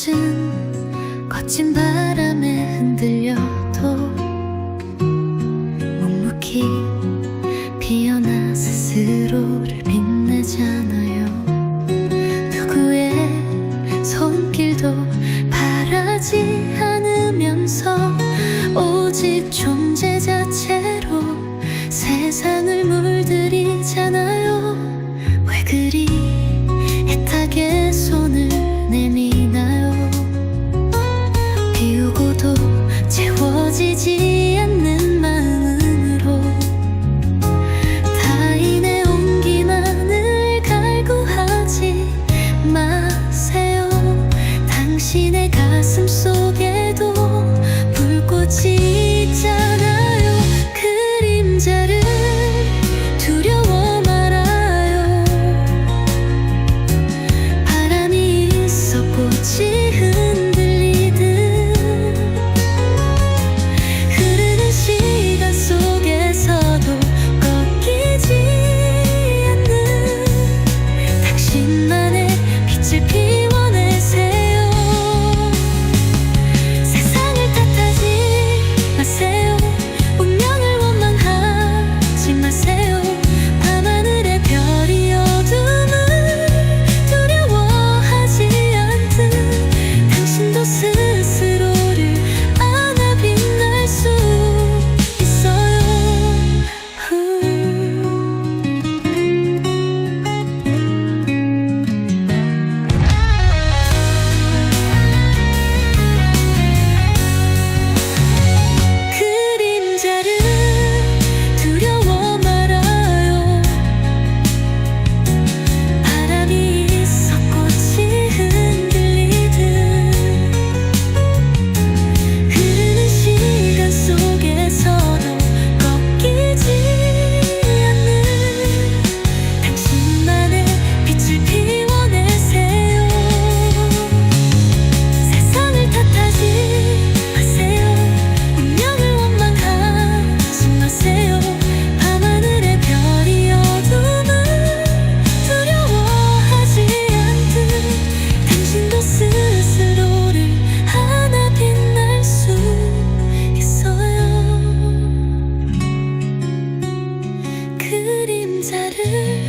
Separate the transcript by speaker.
Speaker 1: 빛은 거친 바람에 흔들려도 묵묵히 피어나 스스로를 채워지지 않는 마음으로 타인의 온기만을 갈구하지 마세요. 당신의 가슴 불꽃이 나를